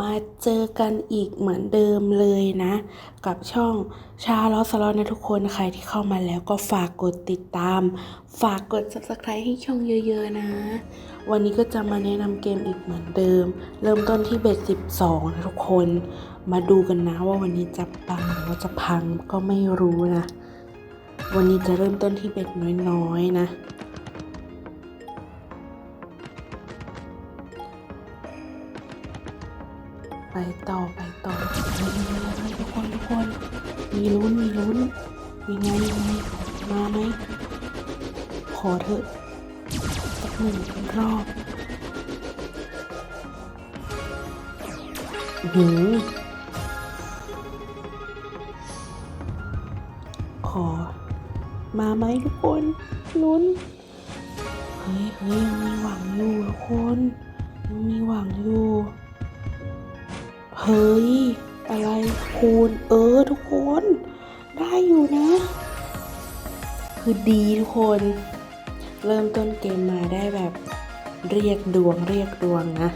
มาเจอกันอีกเหมือนเดิมเลยนะ กับช่องชาลอสลอนะทุกคนใครที่เข้ามาแล้วก็ฝากกดติดตาม ฝากกด subscribe ให้ช่องเยอะๆนะ วันนี้ก็จะมาแนะนำเกมอีกเหมือนเดิม เริ่มต้นที่เบส12นะทุกคนมาดูกันนะว่าวันนี้จะปังหรือว่าจะพังก็ไม่รู้นะ วันนี้จะเริ่มต้นที่เบ็ดน้อยๆนะ ไปต่อไปต่อเฮ้ยเฮ้ยเฮ้ยเฮ้ยทุกคนทุกคน มีลุ้นมีลุ้นยังไงยังไงมาไหมขอเถอะสักหนึ่งรอบหือขอ มาไหมทุกคนลุ้นเฮ้ยเฮ้ยยังมีหวังอยู่ทุกคนยังมีหวังอยู่ เฮ้ย อะไรคูณเออทุกคน ได้อยู่นะ คือดีทุกคน เริ่มต้นเกมมาได้แบบเรียกดวงเรียกดวงนะ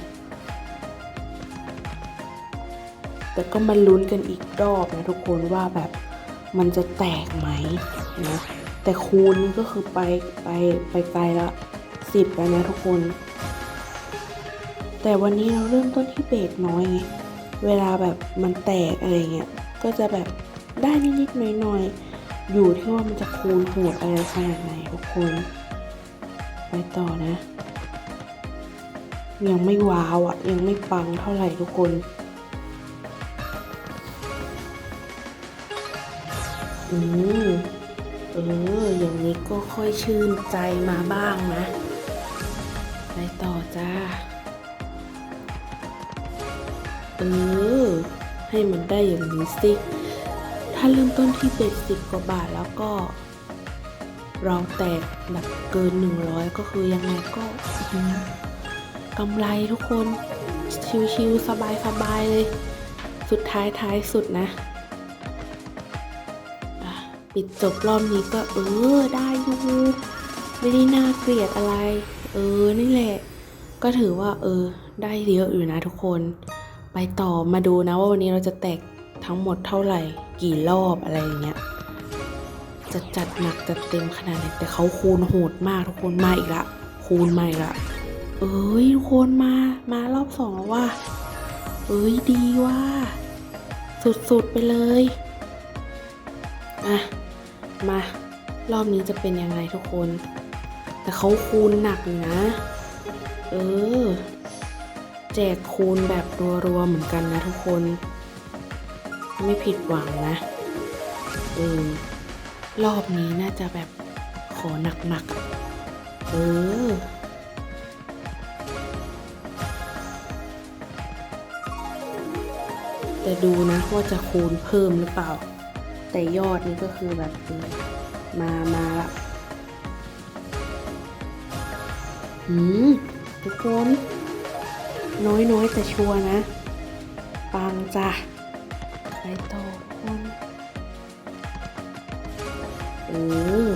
แต่ก็มาลุ้นกันอีกรอบนะทุกคนว่าแบบมันจะแตกไหมนะแต่คูณนี่ก็คือไปไปไปไกลละสิบแล้วนะทุกคน แต่วันนี้เราเริ่มต้นที่เบสน้อยไง เวลาแบบมันแตกอะไรเงี้ยก็จะแบบได้นิดๆหน่อยๆอยู่ที่ว่ามันจะคูณโหดอะไรขนาดไหนทุกคน ไปต่อนะ ยังไม่ว้าวอะ่ะ ยังไม่ปังเท่าไหร่ทุกคนอืมเออ อย่างนี้ก็ค่อยชื่นใจมาบ้างนะ ไปต่อจ้า เออ ให้มันได้อย่างนี้สิ ถ้าเริ่มต้นที่เป็ดสิบกว่าบาทแล้วก็ เราแตกแบบเกินหนึ่งร้อยก็คือยังไงก็กำไรทุกคน ชิวๆสบายๆเลย สุดท้ายท้ายสุดนะอะปิดจบรอบนี้ก็เออได้อยู่ไม่ได้น่าเกลียดอะไร เออนี่แหละ ก็ถือว่า เออ ได้เยอะอยู่นะทุกคน ไปต่อมาดูนะว่าวันนี้เราจะแตกทั้งหมดเท่าไหร่ กี่รอบอะไรอย่างเงี้ยจะจัดหนักจัดเต็มขนาดไหนแต่เขาคูณโหดมากทุกคนมาอีกละคูณมาอีกละเอ้ยทุกคนมามารอบสองแล้วว่าเอ้ยดีว่า สุดๆไปเลยอะมารอบนี้จะเป็นยังไงทุกคน แต่เขาคูณหนักนะ เออ แจกคูณแบบรัวๆเหมือนกันนะทุกคน ไม่ผิดหวังนะเออรอบนี้น่าจะแบบขอหนักๆ เออแต่ดูนะว่าจะคูณเพิ่มหรือเปล่า แต่ยอดนี่ก็คือแบบมามาละอืมทุกคน น้อยน้อยๆ แต่ชัวร์นะ ปังจ้ะ ไปต่อทุกคนเออ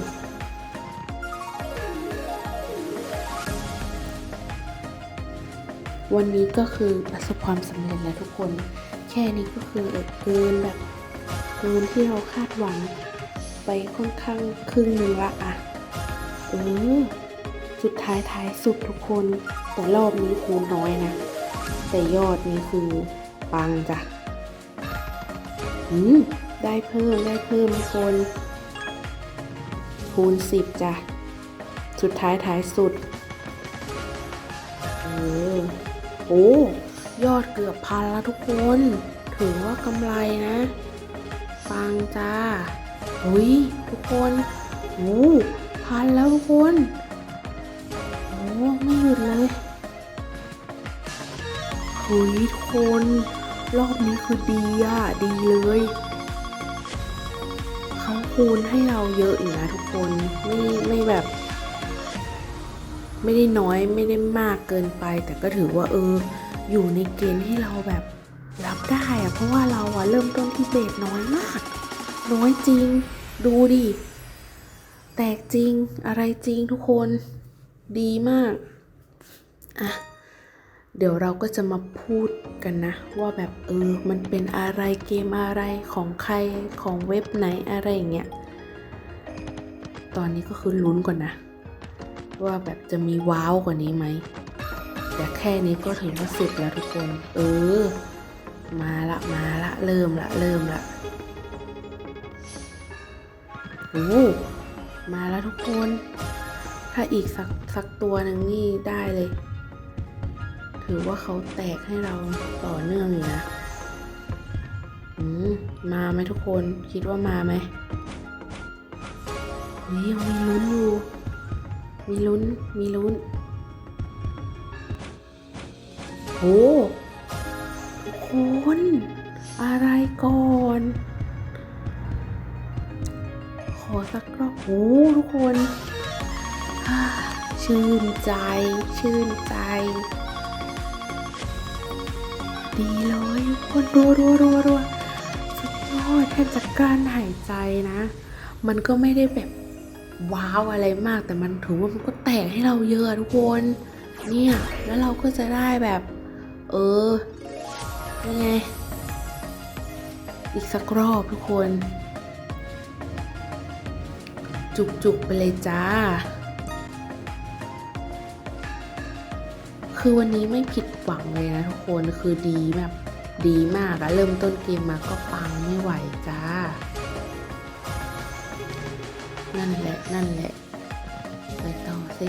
วันนี้ก็คือประสบความสำเร็จแล้วทุกคน แค่นี้ก็คือเกินแบบเกินที่เราคาดหวัง ไปค่อนข้างครึ่งหนึ่งละอะเออ สุดท้ายท้ายสุดทุกคน แต่รอบนี้คูณน้อยนะ แต่ยอดนี้คือปังจ้ะอืมได้เพิ่มได้เพิ่มทุกคน คูณสิบจ้ะ สุดท้ายท้ายสุดเออโอ้ยอดเกือบพันแล้วทุกคน ถือว่ากำไรนะปังจ้าหุยทุกคนโอ้พันแล้วทุกคน เฮ้ยทุกคน รอบนี้คือดีอะ ดีเลย เขาคูณให้เราเยอะอยู่นะทุกคน ไม่ไม่แบบ ไม่ได้น้อยไม่ได้มากเกินไป แต่ก็ถือว่าเออ อยู่ในเกณฑ์ที่เราแบบรับได้อะเพราะว่าเราอะเริ่มต้นที่เบสน้อยมาก น้อยจริง ดูดิ แตกจริงอะไรจริงทุกคน ดีมาก อะ เดี๋ยวเราก็จะมาพูดกันนะ ว่าแบบเออมันเป็นอะไรเกมอะไรของใครของเว็บไหนอะไรอย่างเงี้ยตอนนี้ก็คือลุ้นก่อนนะ ว่าแบบจะมีว้าวกว่านี้ไหมแต่แค่นี้ก็ถือว่าสุดแล้วทุกคน เออ มาละมาละเริ่มละเริ่มละโอ้มาแล้วทุกคน ถ้าอีกสักสักตัวหนึ่งนี่ได้เลย ถือว่าเขาแตกให้เราต่อเนื่องอยู่นะอืมมาไหมทุกคนคิดว่ามาไหมนี่ยังมีลุ้นอยู่ มีลุ้น มีลุ้นโอ้ทุกคนอะไรก่อน ขอสักรอบโอ้ทุกคน ชื่นใจ ชื่นใจ ดีเลยทุกคนรัวรัวรัวรัวสุดยอดแทบจะกลั้นหายใจนะ มันก็ไม่ได้แบบว้าวอะไรมากแต่มันถือว่ามันก็แตกให้เราเยอะทุกคน เนี่ย แล้วเราก็จะได้แบบ เออยังไง อีกสักรอบทุกคน จุกๆไปเลยจ้า คือวันนี้ไม่ผิดหวังเลยนะทุกคนคือดีแบบดีมากอะเริ่มต้นเกมมาก็ปังไม่ไหวจ้า นั่นแหละ นั่นแหละ ไปต่อสิ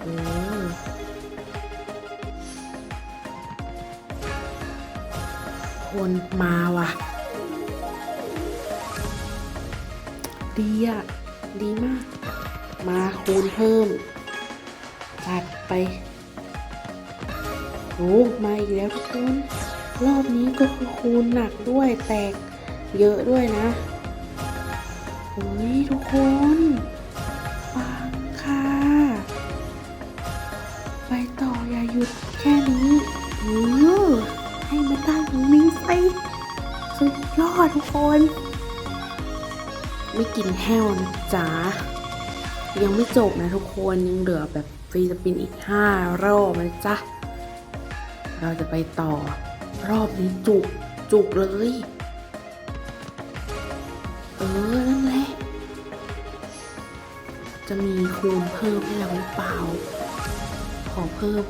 เออคนมาว่ะ ดีอะดีมาก มาคูณเพิ่ม จัดไปโอ้มาอีกแล้วทุกคนรอบนี้ก็คือคูณหนักด้วยแตกเยอะด้วยนะโอ้ยทุกคนฟังค่ะ ไปต่ออย่าหยุดแค่นี้เออให้มันได้อย่งนี้สิสุดยอดทุกคน ไม่กินแห้วนะจ๊ะ ยังไม่จบนะทุกคนยังเหลือแบบฟรีสปินอีก 5 รอบนะจ๊ะ เราจะไปต่อรอบนี้จุก จุกเลย เออ นั่นแหละ จะมีคูณเพิ่มให้เราหรือเปล่า ขอเพิ่ม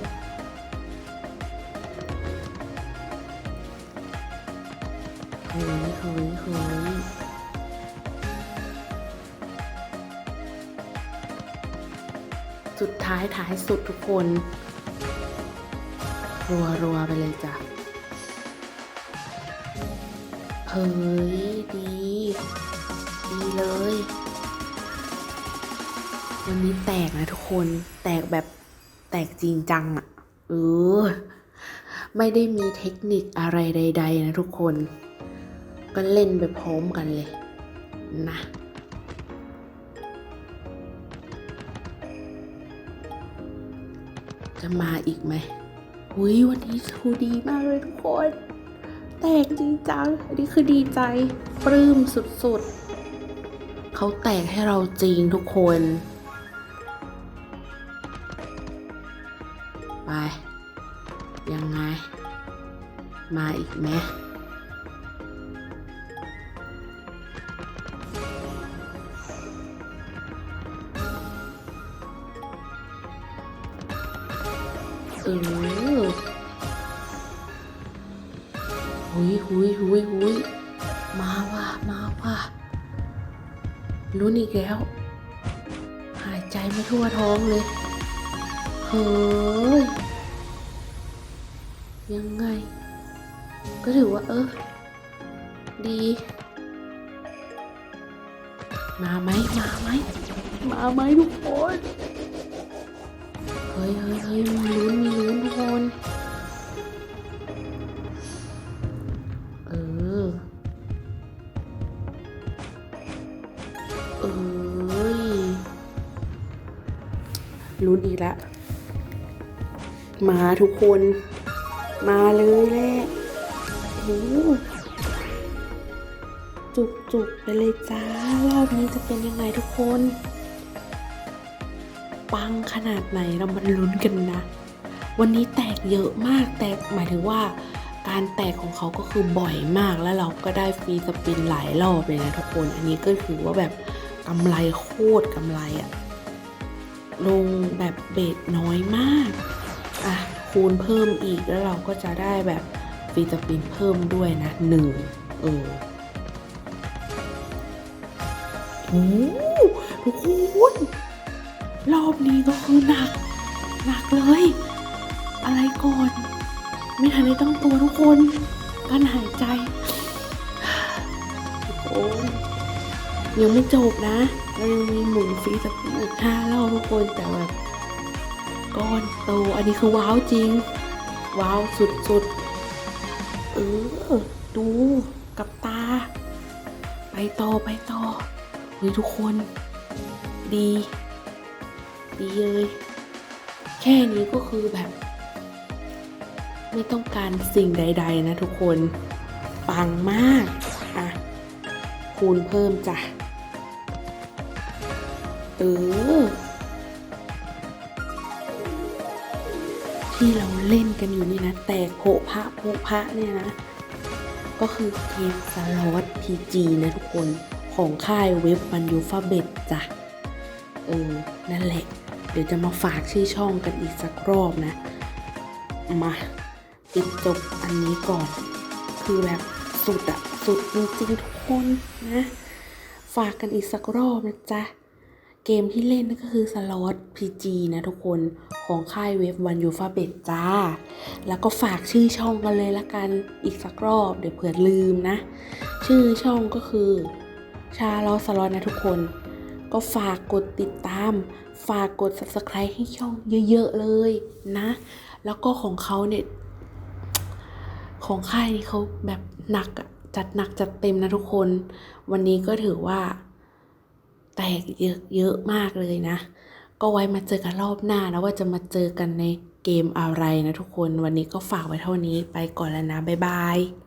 เฮ้ยเฮ้ยเฮ้ย สุดท้ายท้ายสุดทุกคน รัวรัวๆไปเลยจ้ะ เฮ้ย ดี ดีเลย วันนี้แตกนะทุกคน แตกแบบแตกจริงจังอะ่ะ เออ ไม่ได้มีเทคนิคอะไรใด ๆ นะทุกคน ก็เล่นไปพร้อมกันเลย นะ จะมาอีกไหมหุยวันนี้ชูดีมากเลยทุกคน แตกจริงจัง อันนี้คือดีใจ ปลื้มสุดๆ เขาแตกให้เราจริงทุกคน ไป ยังไง มาอีกไหม ลุ้นอีกแล้ว หายใจไม่ทั่วท้องเลยเฮ้ยยังไง ก็ถือว่าเออดี มาไหมมาไหมมาไหมทุกคน เฮ้ยเฮ้ยเฮ้ยมีลุ้นมีลุ้นทุกคน ลุ้นอีกแล้วมาทุกคน มาเลยแหละโอ้จุกจุกๆไปเลยจ้ารอบนี้จะเป็นยังไงทุกคน ปังขนาดไหนเรามาลุ้นกันนะ วันนี้แตกเยอะมากแตกหมายถึงว่าการแตกของเขาก็คือบ่อยมากแล้วเราก็ได้ฟรีสปินหลายรอบเลยนะทุกคน อันนี้ก็ถือว่าแบบกำไรโคตรกำไรอะ ลงแบบเบสน้อยมาก อะ คูณเพิ่มอีกแล้วเราก็จะได้แบบฟรีสปินเพิ่มด้วยนะหนึ่งเออโอ้โหทุกคนรอบนี้ก็คือหนัก หนักเลย อะไรก่อน ไม่ทันได้ตั้งตัวทุกคนการหายใจ ยังไม่จบนะเรายังมีหมุนฟรีสปินอีกห้ารอบทุกคนแต่แบบก้อนโตอันนี้คือว้าวจริง ว้าวสุดๆเออดูกับตา ไปต่อไปต่อเฮ้ยทุกคน ดี ดีเลยแค่นี้ก็คือแบบ ไม่ต้องการสิ่งใด ๆ นะทุกคน ปังมาก อะ คูณเพิ่มจ้ะ เออ ที่เราเล่นกันอยู่นี่นะ แตกโผพระโผพระเนี่ยนะ ก็คือเกมสล็อต PG นะทุกคนของค่ายเว็บมันยูฟาเบตจ้ะ เออ นั่นแหละ เดี๋ยวจะมาฝากชื่อช่องกันอีกสักรอบนะ มาปิดจบอันนี้ก่อน คือแบบสุดอะสุดจริงๆทุกคนนะ ฝากกันอีกสักรอบนะจ๊ะ เกมที่เล่นนั่นก็คือสล็อต PG นะทุกคนของค่ายเว็บวันยูฟาเบตจ้า แล้วก็ฝากชื่อช่องกันเลยละกันอีกสักรอบเดี๋ยวเผื่อลืมนะ ชื่อช่องก็คือชาลอสล็อตนะทุกคน ก็ฝากกดติดตาม ฝากกด subscribe ให้ช่องเยอะๆเลยนะ แล้วก็ของเขาเนี่ย ของค่ายนี้เขาแบบหนักอะจัดหนักจัดเต็มนะทุกคน วันนี้ก็ถือว่า แตกเยอะเยอะมากเลยนะ ก็ไว้มาเจอกันรอบหน้านะว่าจะมาเจอกันในเกมอะไรนะทุกคนวันนี้ก็ฝากไว้เท่านี้ไปก่อนแล้วนะ บ๊ายบาย